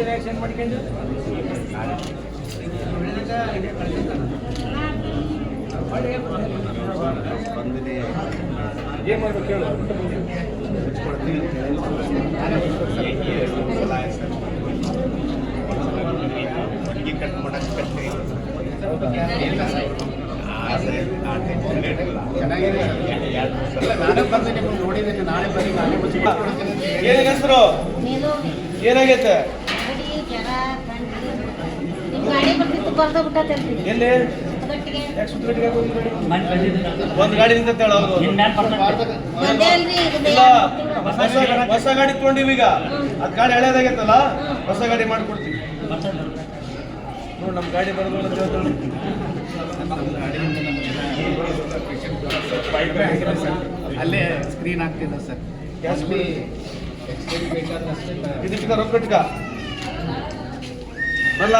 Reaction ಮಾಡ್ಕೊಂಡು ಏನ್ ಮಾಡ್ಬೇಕು ಹೇಳು. ಬರ್ದ ಏನಾಗೈತೆ? ಎಲ್ಲಿ? ಒಂದ್ ಗಾಡಿ ನಿಂತ ಹೊಸ ಗಾಡಿ ತಗೊಂಡಿವಿ ಈಗ ಅದ್ ಗಾಡಿ ಹಳೇದಾಗೈತಲ್ಲ ಹೊಸ ಗಾಡಿ ಮಾಡ್ಕೊಡ್ತೀವಿ. ನೋಡ್ ನಮ್ಮ ಗಾಡಿ ಬರೋದು. ಅಲ್ಲೇ ಸ್ಕ್ರೀನ್ ಆಗ್ತಿದೆ ಸರ್. ಜಾಸ್ತಿ ಅಲ್ಲಿ ಎಕ್ಸ್ಚೇಂಜ್ ಬೇಕಾದಷ್ಟು ಇದಕ್ಕೆ ರೊಕ್ಕ ಕಟ್ಕ ಅಲ್ಲ